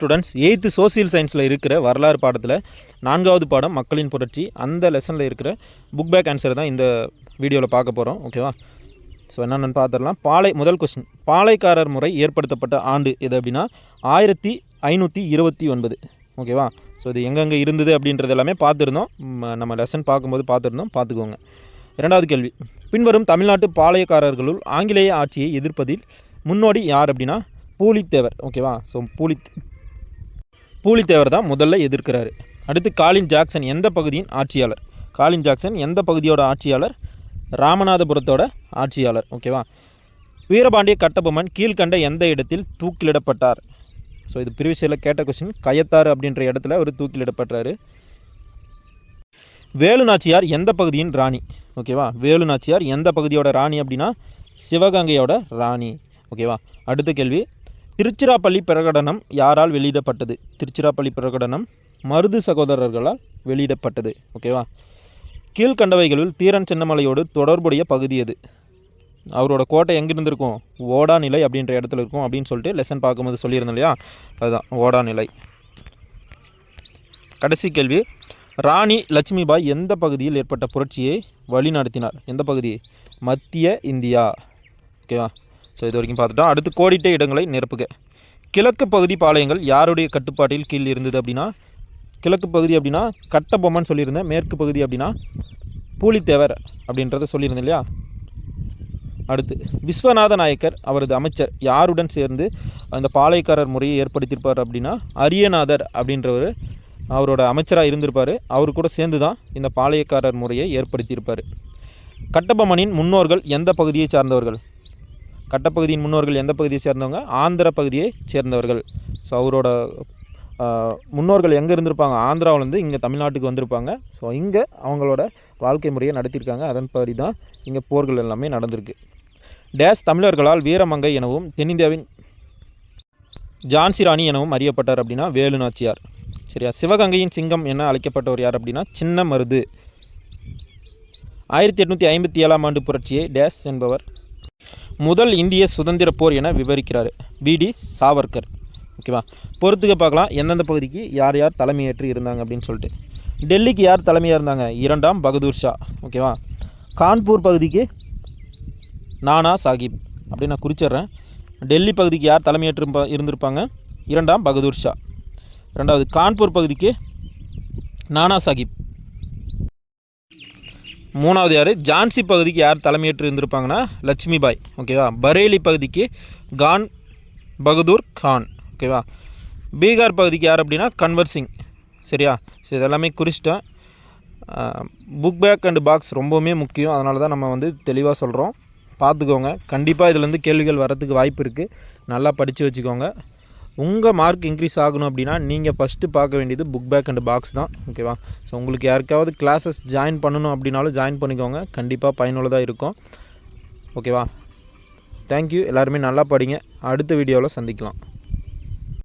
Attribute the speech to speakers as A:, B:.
A: Students eighth social சயின்ஸில் இருக்கிற வரலாறு பாடத்தில் நான்காவது பாடம் மக்களின் புரட்சி அந்த லெசனில் இருக்கிற புக் பேக் ஆன்சர் தான் இந்த வீடியோவில் பார்க்க போகிறோம் ஓகேவா ஸோ என்னென்னு பார்த்துடலாம். பாலை முதல் கொஸ்டின் பாளையக்காரர் முறை ஏற்படுத்தப்பட்ட ஆண்டு எது அப்படின்னா ஆயிரத்தி ஐநூற்றி இருபத்தி ஒன்பது. ஓகேவா ஸோ இது எங்கெங்கே இருந்தது அப்படின்றது எல்லாமே பார்த்துருந்தோம். நம்ம லெசன் பார்க்கும்போது பார்த்துருந்தோம். பார்த்துக்கோங்க. இரண்டாவது கேள்வி. பின்வரும் தமிழ்நாட்டு பாளையக்காரர்களுள் ஆங்கிலேய ஆட்சியை எதிர்ப்பதில் முன்னோடி யார் அப்படின்னா பூலித்தேவர். ஓகேவா ஸோ பூலித் பூலித்தேவர் தான் முதல்ல எதிர்க்கிறாரு. அடுத்து காலின் ஜாக்சன் எந்த பகுதியின் ஆட்சியாளர்? காலின் ஜாக்சன் எந்த பகுதியோட ஆட்சியாளர்? ராமநாதபுரத்தோட ஆட்சியாளர். ஓகேவா வீரபாண்டிய கட்டபொம்மன் கீழ்கண்ட எந்த இடத்தில் தூக்கிலிடப்பட்டார்? ஸோ இது பிரிவிசையில் கேட்ட கொஸ்டின் கயத்தாறு அப்படின்ற இடத்துல அவர் தூக்கிலிடப்பட்டார் வேலு நாச்சியார் எந்த பகுதியின் ராணி? ஓகேவா வேலு நாச்சியார் எந்த பகுதியோட ராணி அப்படின்னா சிவகங்கையோட ராணி. ஓகேவா அடுத்த கேள்வி திருச்சிராப்பள்ளி பிரகடனம் யாரால் வெளியிடப்பட்டது? திருச்சிராப்பள்ளி பிரகடனம் மருது சகோதரர்களால் வெளியிடப்பட்டது. ஓகேவா கீழ்கண்டவைகளில் தீரன் சின்னமலையோடு தொடர்புடைய பகுதி எது? அவரோட கோட்டை எங்கே இருந்திருக்கும் ஓடா நிலை அப்படின்ற இடத்துல இருக்கும் அப்படின்னு சொல்லிட்டு லெசன் பார்க்கும்போது சொல்லியிருந்தோம் இல்லையா? அதுதான் ஓடா நிலை கடைசி கேள்வி. ராணி லட்சுமிபாய் எந்த பகுதியில் ஏற்பட்ட புரட்சியை வழிநடத்தினார்? எந்த பகுதி? மத்திய இந்தியா. ஓகேவா ஸோ இது வரைக்கும் பார்த்துட்டோம். அடுத்து கோடிட்ட இடங்களை நிரப்புக. கிழக்கு பகுதி பாளையங்கள் யாருடைய கட்டுப்பாட்டில் கீழ் இருந்தது அப்படின்னா கிழக்கு பகுதி அப்படின்னா கட்டபொம்மன் சொல்லியிருந்தேன். மேற்கு பகுதி அப்படின்னா பூலித்தேவர் அப்படின்றத சொல்லியிருந்தேன் இல்லையா? அடுத்து விஸ்வநாத நாயக்கர் அவரது அமைச்சர் யாருடன் சேர்ந்து அந்த பாளையக்காரர் முறையை ஏற்படுத்தியிருப்பார் அப்படின்னா அரியநாதர் அப்படின்றவர் அவரோட அமைச்சராக இருந்திருப்பார். அவர் கூட சேர்ந்து தான் இந்த பாளையக்காரர் முறையை ஏற்படுத்தியிருப்பார். கட்டபொம்மனின் முன்னோர்கள் எந்த பகுதியை சார்ந்தவர்கள்? கட்டப்பகுதியின் முன்னோர்கள் எந்த பகுதியை சேர்ந்தவங்க? ஆந்திர பகுதியை சேர்ந்தவர்கள். ஸோ அவரோட முன்னோர்கள் எங்கே இருந்திருப்பாங்க? ஆந்திராவிலேருந்து இங்கே தமிழ்நாட்டுக்கு வந்திருப்பாங்க. ஸோ இங்கே அவங்களோட வாழ்க்கை முறையை நடத்தியிருக்காங்க. அதன்படி தான் இங்கே போர்கள் எல்லாமே நடந்திருக்கு. டேஸ் தமிழர்களால் வீரமங்கை எனவும் தென்னிந்தியாவின் ஜான்சி ராணி எனவும் அறியப்பட்டார் அப்படின்னா வேலு நாச்சியார் சரியா? சிவகங்கையின் சிங்கம் என அழைக்கப்பட்டவர் யார் அப்படின்னா சின்ன மருது ஆயிரத்தி எட்நூற்றி ஐம்பத்தி ஏழாம் ஆண்டு புரட்சியை டேஸ் என்பவர் முதல் இந்திய சுதந்திர போர் என விவரிக்கிறார் பிடி சாவர்கர். ஓகேவா? பொறுத்துக்க பார்க்கலாம் எந்தெந்த பகுதிக்கு யார் யார் தலைமையேற்று இருந்தாங்க அப்படின்னு சொல்லிட்டு. டெல்லிக்கு யார் தலைமையாக இருந்தாங்க? இரண்டாம் பகதூர் ஷா. ஓகேவா? கான்பூர் பகுதிக்கு நானா சாஹிப் அப்படின்னு நான் குறிச்சிடுறேன். டெல்லி பகுதிக்கு யார் தலைமையேற்று இருந்திருப்பாங்க? இரண்டாம் பகதூர் ஷா. ரெண்டாவது கான்பூர் பகுதிக்கு நானா சாஹிப் மூணாவது யார்? ஜான்சி பகுதிக்கு யார் தலைமையேற்று இருந்திருப்பாங்கன்னா? லட்சுமிபாய். ஓகேவா பரேலி பகுதிக்கு கான் பகதூர் கான். ஓகேவா பீகார் பகுதிக்கு யார் அப்படின்னா? கன்வர் சிங். சரியா? ஸோ இதெல்லாமே குறிச்சிட்டேன் புக் பேக் அண்ட் பாக்ஸ் ரொம்பவுமே முக்கியம். அதனால தான் நம்ம வந்து தெளிவாக சொல்கிறோம் பார்த்துக்கோங்க. கண்டிப்பாக இதுலேருந்து கேள்விகள் வரத்துக்கு வாய்ப்பு இருக்குது நல்லா படித்து வச்சுக்கோங்க. உங்கள் மார்க் இன்க்ரீஸ் ஆகணும் அப்படின்னா நீங்கள் ஃபஸ்ட்டு பார்க்க வேண்டியது புக் பேக் அண்ட் பாக்ஸ் தான் ஓகேவா ஸோ உங்களுக்கு யாருக்காவது கிளாஸஸ் ஜாயின் பண்ணணும் அப்படின்னாலும் ஜாயின் பண்ணிக்கோங்க. கண்டிப்பாக பயனுள்ளதாக இருக்கும். ஓகேவா தேங்க்யூ எல்லாருமே நல்லா படிங்க. அடுத்த வீடியோவில் சந்திக்கலாம்.